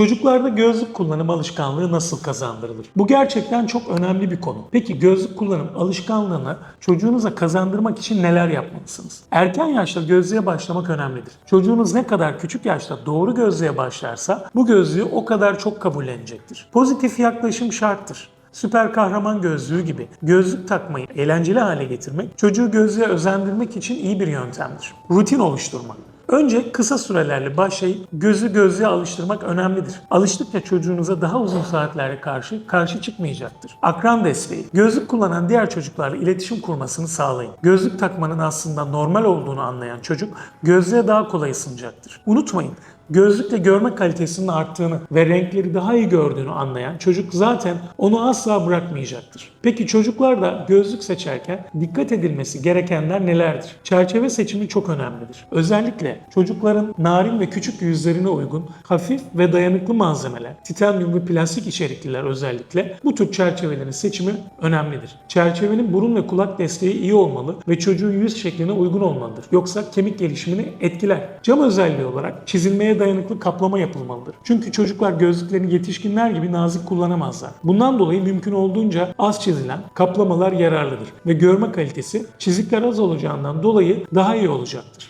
Çocuklarda gözlük kullanım alışkanlığı nasıl kazandırılır? Bu gerçekten çok önemli bir konu. Peki gözlük kullanım alışkanlığını çocuğunuza kazandırmak için neler yapmalısınız? Erken yaşta gözlüğe başlamak önemlidir. Çocuğunuz ne kadar küçük yaşta doğru gözlüğe başlarsa bu gözlüğü o kadar çok kabullenecektir. Pozitif yaklaşım şarttır. Süper kahraman gözlüğü gibi gözlük takmayı eğlenceli hale getirmek, çocuğu gözlüğe özendirmek için iyi bir yöntemdir. Rutin oluşturmak. Önce kısa sürelerle başlayıp gözü gözlüğe alıştırmak önemlidir. Alıştıkça çocuğunuza daha uzun saatlere karşı karşı çıkmayacaktır. Akran desteği. Gözlük kullanan diğer çocuklarla iletişim kurmasını sağlayın. Gözlük takmanın aslında normal olduğunu anlayan çocuk gözlüğe daha kolay ısınacaktır. Unutmayın, gözlükle görme kalitesinin arttığını ve renkleri daha iyi gördüğünü anlayan çocuk zaten onu asla bırakmayacaktır. Peki çocuklar da gözlük seçerken dikkat edilmesi gerekenler nelerdir? Çerçeve seçimi çok önemlidir. Özellikle çocukların narin ve küçük yüzlerine uygun hafif ve dayanıklı malzemeler, titanyum ve plastik içerikliler özellikle bu tür çerçevelerin seçimi önemlidir. Çerçevenin burun ve kulak desteği iyi olmalı ve çocuğun yüz şekline uygun olmalıdır. Yoksa kemik gelişimini etkiler. Cam özelliği olarak çizilmeye dayanıklı kaplama yapılmalıdır. Çünkü çocuklar gözlüklerini yetişkinler gibi nazik kullanamazlar. Bundan dolayı mümkün olduğunca az çizilen kaplamalar yararlıdır ve görme kalitesi çizikler az olacağından dolayı daha iyi olacaktır.